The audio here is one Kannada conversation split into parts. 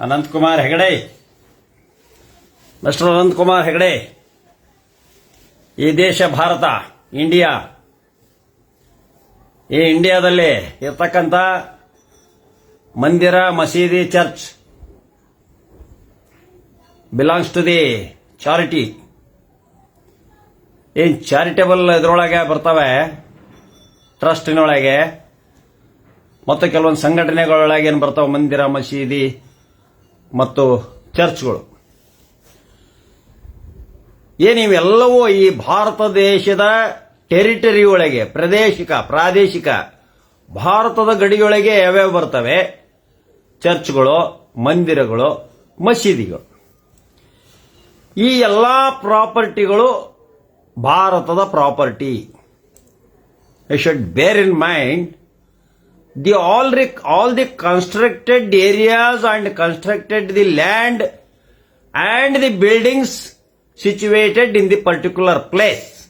ಅನಂತಕುಮಾರ್ ಹೆಗಡೆ. ಮಿಸ್ಟರ್ ಅನಂತಕುಮಾರ್ ಹೆಗಡೆ. ಈ ದೇಶ, ಭಾರತ, ಇಂಡಿಯಾ. ಈ ಇಂಡಿಯಾದಲ್ಲಿ ಇರ್ತಕ್ಕಂಥ ಮಂದಿರ, ಮಸೀದಿ, church belongs to the charity ಏನ್ ಚಾರಿಟೇಬಲ್ ಇದರೊಳಗೆ ಬರ್ತವೆ? ಟ್ರಸ್ಟಿನೊಳಗೆ ಮತ್ತು ಕೆಲವೊಂದು ಸಂಘಟನೆಗಳೊಳಗೆ ಏನು ಬರ್ತಾವೆ? ಮಂದಿರ, ಮಸೀದಿ. ಮತ್ತು ಚರ್ಚ್ಗಳು. ಏನಿವೆಲ್ಲವೂ ಈ ಭಾರತ ದೇಶದ ಟೆರಿಟರಿ ಒಳಗೆ, ಪ್ರಾದೇಶಿಕ ಪ್ರಾದೇಶಿಕ, ಭಾರತದ ಗಡಿಯೊಳಗೆ ಯಾವ್ಯಾವ ಬರ್ತವೆ? ಚರ್ಚ್ಗಳು, ಮಂದಿರಗಳು, ಮಸೀದಿಗಳು. ಈ ಎಲ್ಲ ಪ್ರಾಪರ್ಟಿಗಳು ಭಾರತದ property. I should bear in mind the all all the constructed areas and constructed the land and the buildings situated in the particular place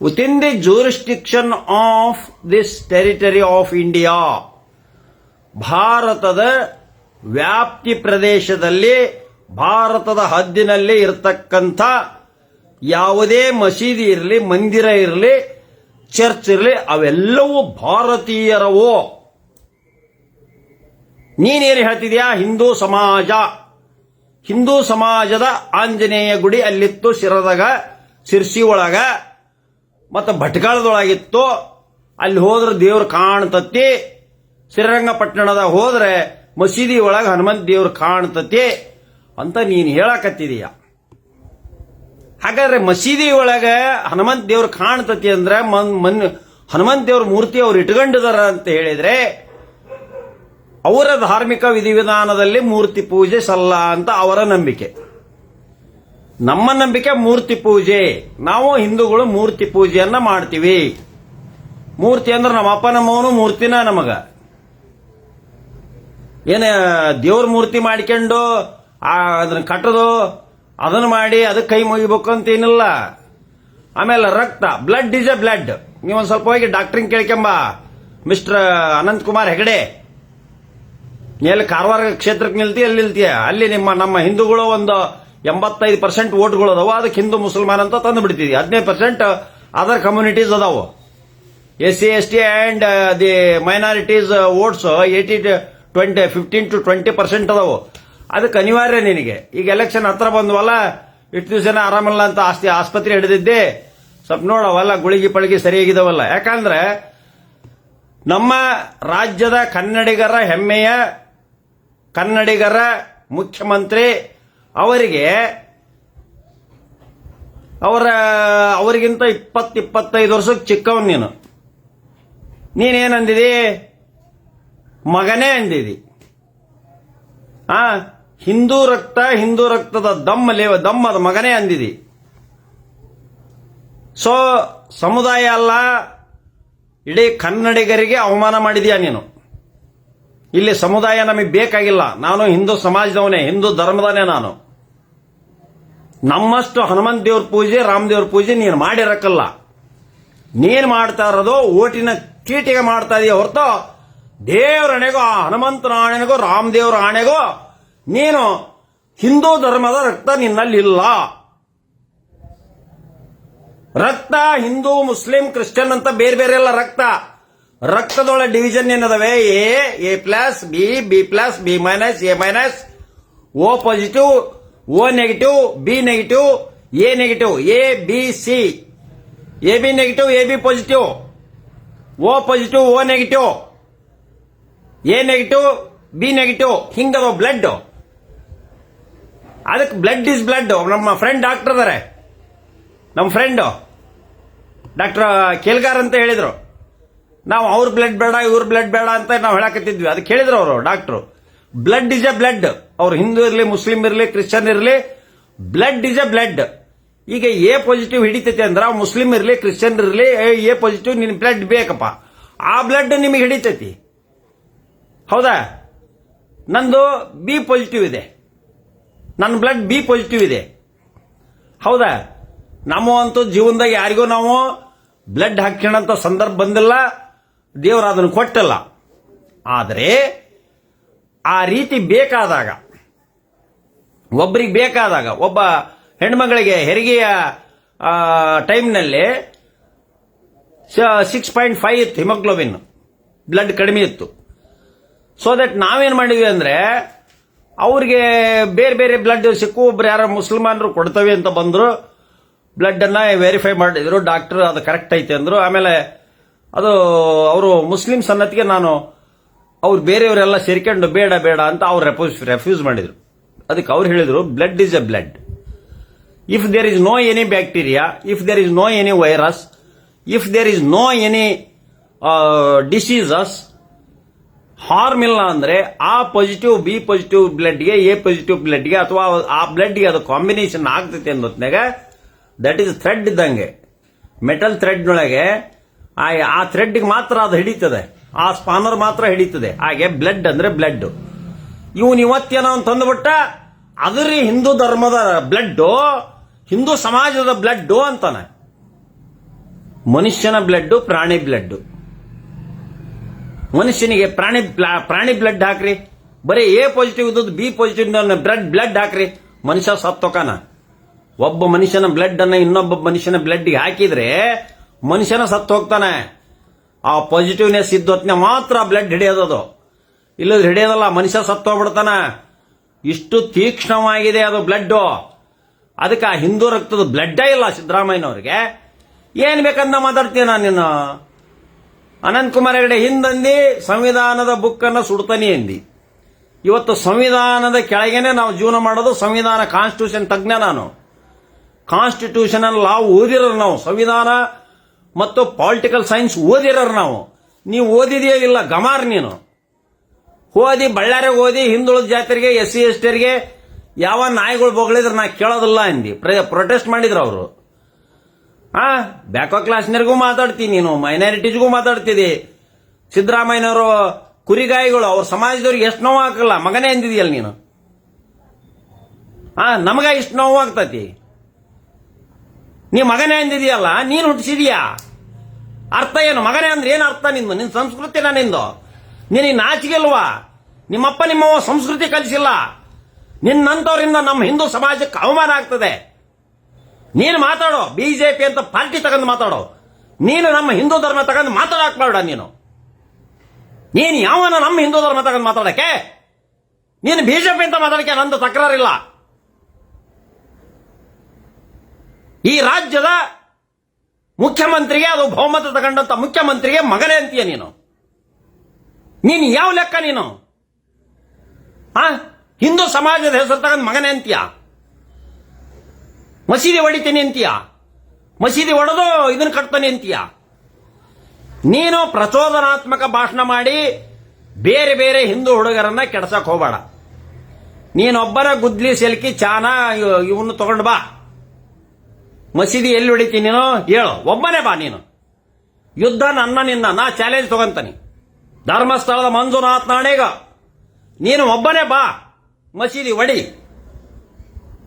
within the jurisdiction of this territory of India ಭಾರತದ ವ್ಯಾಪ್ತಿ ಪ್ರದೇಶದಲ್ಲಿ ಭಾರತದ ಹದ್ದಿನಲ್ಲಿ ಇರತಕ್ಕಂಥ ಯಾವುದೇ ಮಸೀದಿ ಇರಲಿ ಮಂದಿರ ಇರಲಿ ಚರ್ಚ್ ಇರಲಿ, ಅವೆಲ್ಲವೂ ಭಾರತೀಯರವು. ನೀನೇನು ಹೇಳ್ತಿದ್ಯಾ? ಹಿಂದೂ ಸಮಾಜ. ಹಿಂದೂ ಸಮಾಜದ ಆಂಜನೇಯ ಗುಡಿ ಅಲ್ಲಿತ್ತು, ಶಿರದಾಗ, ಶಿರ್ಸಿ ಒಳಗ, ಮತ್ತು ಭಟ್ಕಳದೊಳಗಿತ್ತು. ಅಲ್ಲಿ ಹೋದ್ರೆ ದೇವ್ರು ಕಾಣ್ತತಿ. ಶ್ರೀರಂಗಪಟ್ಟಣದ ಹೋದ್ರೆ ಮಸೀದಿ ಒಳಗೆ ಹನುಮಂತ ದೇವ್ರು ಕಾಣ್ತತಿ ಅಂತ ನೀನು ಹೇಳಕತ್ತಿದೀಯ. ಹಾಗಾದ್ರೆ ಮಸೀದಿ ಒಳಗ ಹನುಮಂತ ದೇವ್ರು ಕಾಣ್ತತಿ ಅಂದ್ರೆ ಮನ್ ಮನ್ ಹನುಮಂತ ದೇವ್ರ ಮೂರ್ತಿ ಅವ್ರು ಇಟ್ಕೊಂಡಿದಾರ ಅಂತ ಹೇಳಿದ್ರೆ, ಅವರ ಧಾರ್ಮಿಕ ವಿಧಿವಿಧಾನದಲ್ಲಿ ಮೂರ್ತಿ ಪೂಜೆ ಸಲ್ಲ ಅಂತ ಅವರ ನಂಬಿಕೆ. ನಮ್ಮ ನಂಬಿಕೆ ಮೂರ್ತಿ ಪೂಜೆ. ನಾವು ಹಿಂದೂಗಳು ಮೂರ್ತಿ ಪೂಜೆಯನ್ನ ಮಾಡ್ತೀವಿ. ಮೂರ್ತಿ ಅಂದ್ರೆ ನಮ್ಮ ಅಪ್ಪ ನಮ್ಮವನು ಮೂರ್ತಿನ ನಮಗ. ಏನ ದೇವ್ರ ಮೂರ್ತಿ ಮಾಡ್ಕೊಂಡು ಅದನ್ನ ಕಟ್ಟೋದು ಅದನ್ನ ಮಾಡಿ ಅದಕ್ಕೆ ಕೈ ಮುಗಿಬೇಕು ಅಂತ ಏನಿಲ್ಲ. ಆಮೇಲೆ ರಕ್ತ ಬ್ಲಡ್ ಇಸ್ ಎ ಬ್ಲಡ್ ನೀವೊಂದು ಸ್ವಲ್ಪ ಹೋಗಿ ಡಾಕ್ಟ್ರಿಂಗ್ ಕೇಳ್ಕೊಂಬ. ಮಿಸ್ಟರ್ ಅನಂತ್ ಕುಮಾರ್ ಹೆಗಡೆ. ಎಲ್ಲಿ ಕಾರವಾರ ಕ್ಷೇತ್ರಕ್ಕೆ ನಿಲ್ತಿ ಅಲ್ಲಿ ನಿಲ್ತೀಯ? ಅಲ್ಲಿ ನಿಮ್ಮ, ನಮ್ಮ ಹಿಂದೂಗಳು ಒಂದು ಎಂಬತ್ತೈದು ಪರ್ಸೆಂಟ್ ಓಟ್ಗಳು ಅದಾವ. ಅದಕ್ಕೆ ಹಿಂದೂ ಮುಸಲ್ಮಾನ್ ಅಂತ ತಂದು ಬಿಡ್ತೀವಿ ಹದಿನೈದು ಪರ್ಸೆಂಟ್ ಅದರ್ ಕಮ್ಯುನಿಟೀಸ್ ಅದಾವು. S C, S T and the minorities votes eighty twenty fifteen to twenty percent ಅದಾವು. ಅದಕ್ಕೆ ಅನಿವಾರ್ಯ ನಿನಗೆ. ಈಗ ಎಲೆಕ್ಷನ್ ಹತ್ರ ಬಂದ್ವಲ್ಲ, ಇಷ್ಟು ದಿವಸ ಆರಾಮಿಲ್ಲ ಅಂತ ಆಸ್ತಿ ಆಸ್ಪತ್ರೆ ಹಿಡಿದಿದ್ದೆ. ಸ್ವಲ್ಪ ನೋಡವಲ್ಲ, ಗುಳಿಗೆ ಪಳಿಗೆ ಸರಿಯಾಗಿದ್ದಾವಲ್ಲ ಯಾಕಂದ್ರೆ ನಮ್ಮ ರಾಜ್ಯದ ಕನ್ನಡಿಗರ ಹೆಮ್ಮೆಯ ಕನ್ನಡಿಗರ ಮುಖ್ಯಮಂತ್ರಿ ಅವರಿಗೆ ಅವರ, ಅವರಿಗಿಂತ ಇಪ್ಪತ್ತು ಇಪ್ಪತ್ತೈದು ವರ್ಷಕ್ಕೆ ಚಿಕ್ಕವನ್ ನೀನು. ನೀನೇನಂದಿದಿ? ಮಗನೇ ಅಂದಿದಿ. ಆ? ಹಿಂದೂ ರಕ್ತ, ಹಿಂದೂ ರಕ್ತದ ದಮ್ಮ ಲೇವ ದಮ್ಮದ ಮಗನೇ ಅಂದಿದೆ. ಸೊ ಸಮುದಾಯ ಅಲ್ಲ, ಇಡೀ ಕನ್ನಡಿಗರಿಗೆ ಅವಮಾನ ಮಾಡಿದ್ಯಾ ನೀನು? ಇಲ್ಲಿ ಸಮುದಾಯ ನಮಗೆ ಬೇಕಾಗಿಲ್ಲ. ನಾನು ಹಿಂದೂ ಸಮಾಜದವನೇ, ಹಿಂದೂ ಧರ್ಮದವನೇ ನಾನು. ನಮ್ಮಷ್ಟು ಹನುಮಂತ ದೇವ್ರ ಪೂಜೆ ರಾಮದೇವ್ರ ಪೂಜೆ ನೀನು ಮಾಡಿರಕ್ಕಲ್ಲ ನೀನು ಮಾಡ್ತಾ ಇರೋದು ಓಟಿನ ಕೀಟಿಗೆ ಮಾಡ್ತಾ ಇದೆಯಾ ಹೊರತು ದೇವ್ರ ಆ ಹನುಮಂತನ ಆಣೆಗೋ ರಾಮದೇವರ ಆಣೆಗೋ ನೀನು ಹಿಂದೂ ಧರ್ಮದ ರಕ್ತ ನಿನ್ನಲ್ಲಿ ಇಲ್ಲ ರಕ್ತ ಹಿಂದೂ, ಮುಸ್ಲಿಂ, ಕ್ರಿಶ್ಚಿಯನ್ ಅಂತ ಬೇರೆ ಬೇರೆ ಎಲ್ಲ ರಕ್ತ. ರಕ್ತದೊಳಗೆ division ಏನದವೆ? A A plus B B plus B minus A minus O positive O negative B negative A negative A, B, C. A, B negative A, B positive O positive O negative A negative B negative ಹಿಂಗದ blood ಅದಕ್ಕೆ ಬ್ಲಡ್ ಇಸ್ ಬ್ಲಡ್ ನಮ್ಮ ಫ್ರೆಂಡ್ ಡಾಕ್ಟರ್ ಅದಾರೆ ನಮ್ಮ ಫ್ರೆಂಡ್ ಡಾಕ್ಟರ್ ಕೇಲ್ಗಾರ್ ಅಂತ ಹೇಳಿದರು. ನಾವು ಅವ್ರ ಬ್ಲಡ್ ಬೇಡ, ಇವ್ರ ಬ್ಲಡ್ ಬೇಡ ಅಂತ ನಾವು ಹೇಳಕತ್ತಿದ್ವಿ. ಅದಕ್ಕೆ ಹೇಳಿದ್ರು ಅವರು doctor blood is A blood ಅವ್ರು ಹಿಂದೂ ಇರಲಿ, ಮುಸ್ಲಿಂ ಇರಲಿ, ಕ್ರಿಶ್ಚಿಯನ್ ಇರಲಿ ಬ್ಲಡ್ ಇಸ್ ಎ ಬ್ಲಡ್ ಈಗ ಎ ಪಾಸಿಟಿವ್ ಹಿಡಿತೈತೆ ಅಂದ್ರೆ ಮುಸ್ಲಿಂ ಇರಲಿ, ಕ್ರಿಶ್ಚಿಯನ್ ಇರಲಿ ಎ ಪಾಸಿಟಿವ್ ನಿನ್ ಬ್ಲಡ್ ಬೇಕಪ್ಪ. ಆ ಬ್ಲಡ್ ನಿಮಗೆ ಹಿಡಿತೈತಿ. ಹೌದಾ? ನಂದು ಬಿ ಪಾಸಿಟಿವ್ ಇದೆ. ನನ್ನ ಬ್ಲಡ್ ಬಿ ಪಾಸಿಟಿವ್ ಇದೆ. ಹೌದಾ? ನಮ್ಮ ಅಂತೂ ಜೀವನದಾಗ ಯಾರಿಗೂ ನಾವು ಬ್ಲಡ್ ಹಾಕ್ಕೊಳ್ಳೋಂಥ ಸಂದರ್ಭ ಬಂದಿಲ್ಲ, ದೇವರು ಅದನ್ನು ಕೊಟ್ಟಿಲ್ಲ. ಆದರೆ, ಆ ರೀತಿ ಬೇಕಾದಾಗ ಒಬ್ಬರಿಗೆ ಬೇಕಾದಾಗ, ಒಬ್ಬ ಹೆಣ್ಮಗಳಿಗೆ ಹೆರಿಗೆಯ ಟೈಮ್ನಲ್ಲಿ ಸಿಕ್ಸ್ ಪಾಯಿಂಟ್ ಫೈವ್ ಇತ್ತು ಹಿಮೋಗ್ಲೋಬಿನ್ ಬ್ಲಡ್ ಕಡಿಮೆ ಇತ್ತು. ಸೊ ದಟ್ ನಾವೇನು ಮಾಡಿದ್ವಿ ಅಂದರೆ ಅವ್ರಿಗೆ ಬೇರೆ ಬೇರೆ ಬ್ಲಡ್ ಸಿಕ್ಕು ಒಬ್ರು ಯಾರೋ ಮುಸಲ್ಮಾನರು ಕೊಡ್ತವೆ ಅಂತ ಬಂದರು. ಬ್ಲಡ್ಡನ್ನು ವೆರಿಫೈ ಮಾಡಿದ್ರು. ಡಾಕ್ಟರ್ ಅದು ಕರೆಕ್ಟ್ ಐತೆ ಅಂದರು. ಆಮೇಲೆ ಅದು ಅವರು ಮುಸ್ಲಿಂ ಸನ್ನತಿಗೆ ನಾನು ಅವ್ರು ಬೇರೆಯವರೆಲ್ಲ ಸೇರ್ಕೊಂಡು ಬೇಡ ಬೇಡ ಅಂತ ಅವ್ರು ರೆಫ್ಯೂಸ್ ರೆಫ್ಯೂಸ್ ಮಾಡಿದರು. ಅದಕ್ಕೆ ಅವ್ರು ಹೇಳಿದರು blood is A blood if there is no any bacteria if there is no any virus if there is no any diseases harm ಇಲ್ಲ ಅಂದ್ರೆ ಆ ಪಾಸಿಟಿವ್ ಬಿ ಪಾಸಿಟಿವ್ ಬ್ಲಡ್ಗೆ ಎ ಪಾಸಿಟಿವ್ ಬ್ಲಡ್ಗೆ ಅಥವಾ ಆ ಬ್ಲಡ್ಗೆ ಅದು ಕಾಂಬಿನೇಷನ್ ಆಗ್ತೈತೆ ಅನ್ನೋತ್ನಾಗ ದಟ್ ಈಸ್ ಥ್ರೆಡ್ ಇದ್ದಂಗೆ. ಮೆಟಲ್ ಥ್ರೆಡ್ನೊಳಗೆ ಆ ಆ ಥ್ರೆಡ್ಗೆ ಮಾತ್ರ ಅದು ಹಿಡಿತದೆ. ಆ ಸ್ಪಾನರ್ ಮಾತ್ರ ಹಿಡಿತದೆ. ಹಾಗೆ ಬ್ಲಡ್ ಅಂದ್ರೆ ಬ್ಲಡ್ ಇವನ್ ಇವತ್ತೇನೋ ತಂದುಬಿಟ್ಟ ಅದ್ರಿ ಹಿಂದೂ ಧರ್ಮದ ಬ್ಲಡ್ ಹಿಂದೂ ಸಮಾಜದ ಬ್ಲಡ್ ಅಂತಾನೆ. ಮನುಷ್ಯನ ಬ್ಲಡ್ ಪ್ರಾಣಿ ಬ್ಲಡ್ ಮನುಷ್ಯನಿಗೆ ಪ್ರಾಣಿ ಪ್ರಾಣಿ ಬ್ಲಡ್ ಹಾಕ್ರಿ. ಬರೀ ಎ ಪಾಸಿಟಿವ್ ಇದ್ದದ್ದು ಬಿ ಪಾಸಿಟಿವ್ ಬ್ಲಡ್ ಬ್ಲಡ್ ಹಾಕ್ರಿ. ಮನುಷ್ಯ ಸತ್ತೋಕಾನ ಒಬ್ಬ ಮನುಷ್ಯನ ಬ್ಲಡ್ ಅನ್ನ ಇನ್ನೊಬ್ಬ ಮನುಷ್ಯನ ಬ್ಲಡ್ ಹಾಕಿದ್ರೆ ಮನುಷ್ಯನ ಸತ್ತು ಹೋಗ್ತಾನೆ. ಆ ಪಾಸಿಟಿವ್ನೆಸ್ ಇದ್ದೊತ್ನೆ ಮಾತ್ರ ಬ್ಲಡ್ ಹಿಡಿಯೋದದು ಇಲ್ಲದ್ರೆ ಹಿಡಿಯೋದಲ್ಲ, ಮನುಷ್ಯ ಸತ್ತು ಹೋಗ್ಬಿಡ್ತಾನ. ಇಷ್ಟು ತೀಕ್ಷ್ಣವಾಗಿದೆ ಅದು ಬ್ಲಡ್ ಅದಕ್ಕೆ ಆ ಹಿಂದೂ ರಕ್ತದ ಬ್ಲಡ್ಡೇ ಇಲ್ಲ ಸಿದ್ದರಾಮಯ್ಯನವ್ರಿಗೆ. ಏನು ಬೇಕಂತ ಮಾತಾಡ್ತೀನಿ ನಾನು ನೀನು ಅನಂತ್ ಕುಮಾರ್ ಹೆಗಡೆ ಹಿಂದಂದಿ ಸಂವಿಧಾನದ ಬುಕ್ಕನ್ನು ಸುಡ್ತಾನೆ ಎಂದಿ ಇವತ್ತು ಸಂವಿಧಾನದ ಕೆಳಗೇನೆ ನಾವು ಜೀವನ ಮಾಡೋದು ಸಂವಿಧಾನ ಕಾನ್ಸ್ಟಿಟ್ಯೂಷನ್ ತಜ್ಞ ನಾನು. ಕಾನ್ಸ್ಟಿಟ್ಯೂಷನಲ್ ಲಾ ಓದಿರೋರು ನಾವು, ಸಂವಿಧಾನ ಮತ್ತು ಪಾಲಿಟಿಕಲ್ ಸೈನ್ಸ್ ಓದಿರೋರು ನಾವು. ನೀವು ಓದಿದೆಯೋ ಇಲ್ಲ, ಗಮಾರ್ ನೀನು. ಓದಿ, ಬಳ್ಳಾರಿ ಓದಿ, ಹಿಂದುಳಿದ ಜಾತ್ರೆಗೆ ಎಸ್ ಸಿ ಎಸ್ ಟಿಯರಿಗೆ ಯಾವ ನಾಯಿಗಳು ಬೊಗಳಿದ್ರೆ ನಾ ಕೇಳೋದಿಲ್ಲ ಅಂದಿ. ಪ್ರೊಟೆಸ್ಟ್ ಮಾಡಿದ್ರು ಅವರು. ಆ ಬ್ಯಾಕೋ ಕ್ಲಾಸ್ನರಿಗೂ ಮಾತಾಡ್ತೀನಿ ನೀನು ಮೈನಾರಿಟೀಸ್ಗೂ ಮಾತಾಡ್ತಿದ್ದಿ ಸಿದ್ದರಾಮಯ್ಯನವರು ಕುರಿಗಾಯಿಗಳು, ಅವ್ರ ಸಮಾಜದವ್ರಿಗೆ ಎಷ್ಟು ನೋವು ಹಾಕಲ್ಲ ಮಗನೇ ಅಂದಿದೆಯಲ್ಲ ನೀನು. ಆ, ನಮಗ ಇಷ್ಟು ನೋವು ಆಗ್ತತಿ ನೀ ಮಗನೇ ಅಂದಿದೆಯಲ್ಲ, ನೀನು ಹುಟ್ಟಿಸಿದೀಯಾ? ಅರ್ಥ ಏನು? ಮಗನೇ ಅಂದ್ರೆ ಏನು ಅರ್ಥ ನಿಂದು? ನಿನ್ನ ಸಂಸ್ಕೃತಿನ ನಿಂದು. ನಿನಗೆ ನಾಚಿಗೆಲ್ವಾ? ನಿಮ್ಮಪ್ಪ ನಿಮ್ಮವ್ವ ಸಂಸ್ಕೃತಿ ಕಲಿಸಿಲ್ಲ. ನಿನ್ನಂತವರಿಂದ ನಮ್ಮ ಹಿಂದೂ ಸಮಾಜಕ್ಕೆ ಅವಮಾನ ಆಗ್ತದೆ. ನೀನು ಮಾತಾಡೋ ಬಿಜೆಪಿ ಅಂತ ಪಾರ್ಟಿ ತಗೊಂಡು ಮಾತಾಡೋ. ನೀನು ನಮ್ಮ ಹಿಂದೂ ಧರ್ಮ ತಗೊಂಡು ಮಾತಾಡಕ್ ಬೇಡ ನೀನು. ನೀನು ಯಾವನ ನಮ್ಮ ಹಿಂದೂ ಧರ್ಮ ತಗೊಂಡು ಮಾತಾಡಕ್ಕೆ? ನೀನು ಬಿಜೆಪಿ ಅಂತ ಮಾತಾಡಕ್ಕೆ ನಂದು ತಕರಾರಿಲ್ಲ. ಈ ರಾಜ್ಯದ ಮುಖ್ಯಮಂತ್ರಿಗೆ, ಅದು ಬಹುಮತ ತಗೊಂಡಂತ ಮುಖ್ಯಮಂತ್ರಿಗೆ ಮಗನೇ ಅಂತೀಯ ನೀನು. ನೀನು ಯಾವ ಲೆಕ್ಕ ನೀನು? ಆ? ಹಿಂದೂ ಸಮಾಜದ ಹೆಸರು ತಗೊಂಡು ಮಗನೇ ಅಂತೀಯ? ಮಸೀದಿ ಹೊಡಿತೀನಿ ಅಂತೀಯ? ಮಸೀದಿ ಹೊಡೆದು ಇದನ್ನ ಕಟ್ತಾನೆ ಅಂತೀಯ? ನೀನು ಪ್ರಚೋದನಾತ್ಮಕ ಭಾಷಣ ಮಾಡಿ ಬೇರೆ ಬೇರೆ ಹಿಂದೂ ಹುಡುಗರನ್ನ ಕೆಡ್ಸಕ್ ಹೋಗಬೇಡ. ನೀನೊಬ್ಬರ ಗುದ್ಲಿ ಸೆಲ್ಕಿ ಚಾನ ಇವನು ತಗೊಂಡು ಬಾ. ಮಸೀದಿ ಎಲ್ಲಿ ಹೊಡಿತೀನಿ ನೀನು? ಹೇಳು. ಒಬ್ಬನೇ ಬಾ ನೀನು. ಯುದ್ಧ ನನ್ನ ನಿನ್ನ ನಾ ಚಾಲೆಂಜ್ ತಗೊಂತಾನೆ. ಧರ್ಮಸ್ಥಳದ ಮಂಜುನಾಥ್ ನಾಣೇಗ. ನೀನು ಒಬ್ಬನೇ ಬಾ. ಮಸೀದಿ ಹೊಡಿ.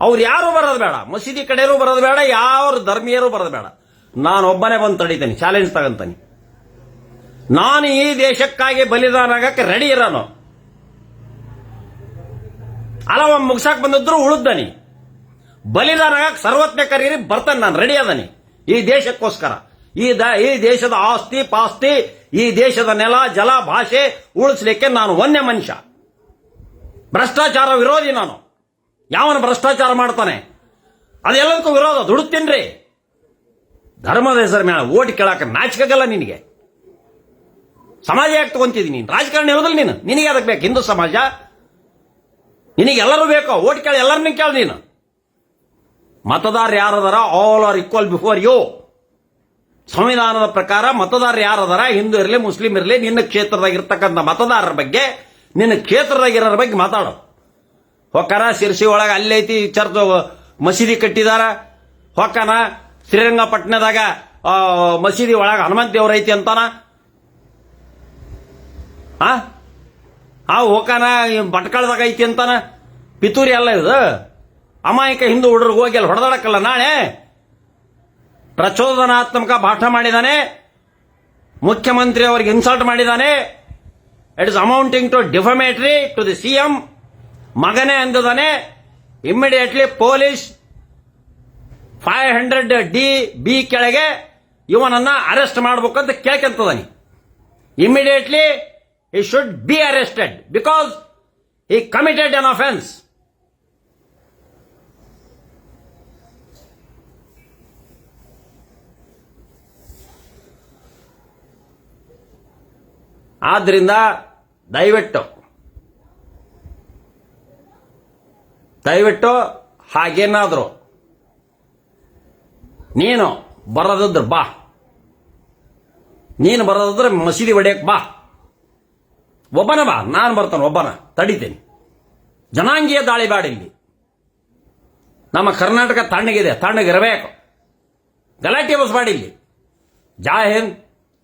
ಅವ್ರು ಯಾರು ಬರೋದು ಬೇಡ. ಮಸೀದಿ ಕಡೆಯೂ ಬರೋದು ಬೇಡ ಯಾವ ಧರ್ಮೀಯರು ಬರೋದು ಬೇಡ. ನಾನು ಒಬ್ಬನೇ ಬಂದು ತಡಿತೇನೆ ಚಾಲೆಂಜ್ ತಗೊಂತಾನೆ. ನಾನು ಈ ದೇಶಕ್ಕಾಗಿ ಬಲಿದಾನ ಆಗಕ್ಕೆ ರೆಡಿ ಇರೋನು. ಅಲವ ಮುಗ್ಸಾಕ್ ಬಂದಿದ್ರು ಉಳಿದನಿ. ಬಲಿದಾನ ಆಗಕ್ಕೆ ಸರ್ವಜ್ಞ ಕರೀರಿ, ಬರ್ತಾನೆ ನಾನು ರೆಡಿ ಅದನಿ. ಈ ದೇಶಕ್ಕೋಸ್ಕರ. ಈ ಈ ದೇಶದ ಆಸ್ತಿ ಪಾಸ್ತಿ, ಈ ದೇಶದ ನೆಲ, ಜಲ, ಭಾಷೆ ಉಳಿಸ್ಲಿಕ್ಕೆ ನಾನು ಒಂದೇ ಮನುಷ್ಯ. ಭ್ರಷ್ಟಾಚಾರ ವಿರೋಧಿ ನಾನು. ಯಾವನ ಭ್ರಷ್ಟಾಚಾರ ಮಾಡ್ತಾನೆ? ಅದೆಲ್ಲದಕ್ಕೂ ವಿರೋಧ. ದುಡುತ್ತೇನ್ರಿ ಧರ್ಮದ ಹೆಸರು ಮೇಲೆ ಓಟ್ ಕೇಳಕ್ಕೆ ನಾಚಿಕಾಗಲ್ಲ ನಿನಗೆ. ಸಮಾಜ ಯಾಕೆ ತಗೊಂತಿದ್ದೀನಿ ನೀನು ರಾಜಕಾರಣ ಇರೋದಿಲ್ಲ ನೀನು? ನಿನಗೆ ಅದಕ್ಕೆ ಬೇಕು? ಹಿಂದೂ ಸಮಾಜ? ನಿನಗೆ ಎಲ್ಲರೂ ಬೇಕು? ಓಟ್ ಕೇಳಿ ಎಲ್ಲರನ್ನೂ ಕೇಳಿ ನೀನು. ಮತದಾರ ಯಾರದಾರ all are equal before you ಸಂವಿಧಾನದ ಪ್ರಕಾರ ಮತದಾರ ಯಾರದಾರ ಹಿಂದೂ ಇರಲಿ, ಮುಸ್ಲಿಂ ಇರಲಿ, ನಿನ್ನ ಕ್ಷೇತ್ರದಾಗ ಇರ್ತಕ್ಕಂಥ ಮತದಾರರ ಬಗ್ಗೆ, ನಿನ್ನ ಕ್ಷೇತ್ರದಾಗ ಇರೋರ ಬಗ್ಗೆ ಮಾತಾಡು. ಹೊಕ್ಕನ ಶಿರ್ಸಿ ಒಳಗೆ ಅಲ್ಲೈತಿ ಚರ್ಚ್ ಮಸೀದಿ ಕಟ್ಟಿದಾರ. ಹೊಕ್ಕನ ಶ್ರೀರಂಗಪಟ್ಟಣದಾಗ ಮಸೀದಿ ಒಳಗೆ ಹನುಮಂತ ದೇವ್ರ ಐತಿ ಅಂತಾನ. ಆ? ಆ ಹೋಕನ ಭಟ್ಕಳದಾಗ ಐತಿ ಅಂತಾನ. ಪಿತೂರಿ ಅಲ್ಲ ಇದು. ಅಮಾಯಕ ಹಿಂದೂ ಹುಡುಗರು ಹೋಗಿ ಅಲ್ಲಿ ಹೊಡೆದಾಡಕ್ಕಲ್ಲ ನಾಳೆ. ಪ್ರಚೋದನಾತ್ಮಕ ಭಾಷಣ ಮಾಡಿದಾನೆ. ಮುಖ್ಯಮಂತ್ರಿ ಅವರಿಗೆ ಇನ್ಸಲ್ಟ್ ಮಾಡಿದಾನೆ. It is amounting to defamatory to the CM ಮಗನೇ ಅಂದದಾನೆ immediately police five hundred D B ಕೆಳಗೆ ಇವನನ್ನ ಅರೆಸ್ಟ್ ಮಾಡ್ಬೇಕಂತ ಕೇಳ್ಕೊಂತದಾನೆ. Immediately he should be arrested because he committed an offence ಆದ್ರಿಂದ ದಯವಿಟ್ಟು ದಯವಿಟ್ಟು ಹಾಗೇನಾದ್ರು. ನೀನು ಬರೋದಿದ್ರೆ ಬಾ. ನೀನು ಬರೋದಿದ್ರೆ ಮಸೀದಿ ಹೊಡೆಯಕ್ಕೆ ಬಾ. ಒಬ್ಬನ ಬಾ, ನಾನು ಬರ್ತಾನೆ ಒಬ್ಬನ, ತಡಿತೇನೆ. ಜನಾಂಗೀಯ ದಾಳಿ ಬಾಡಿಲ್ಲಿ ನಮ್ಮ ಕರ್ನಾಟಕ ತಣ್ಣಗಿದೆ, ತಣ್ಣಗಿರಬೇಕು. ಗಲಾಟೆ ಬಸ್ ಇಲ್ಲಿ. ಜೈ ಹಿಂದ್,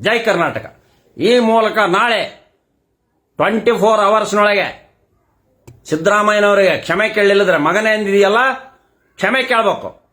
ಜೈ ಕರ್ನಾಟಕ. ಈ ಮೂಲಕ ನಾಳೆ ಟ್ವೆಂಟಿ ಫೋರ್ ಅವರ್ಸ್ನೊಳಗೆ ಸಿದ್ದರಾಮಯ್ಯನವರಿಗೆ ಕ್ಷಮೆ ಕೇಳಿಲ್ಲದ್ರೆ ಮಗನೇ ಅಂದಿದೆಯಲ್ಲ? ಕ್ಷಮೆ ಕೇಳಬೇಕು.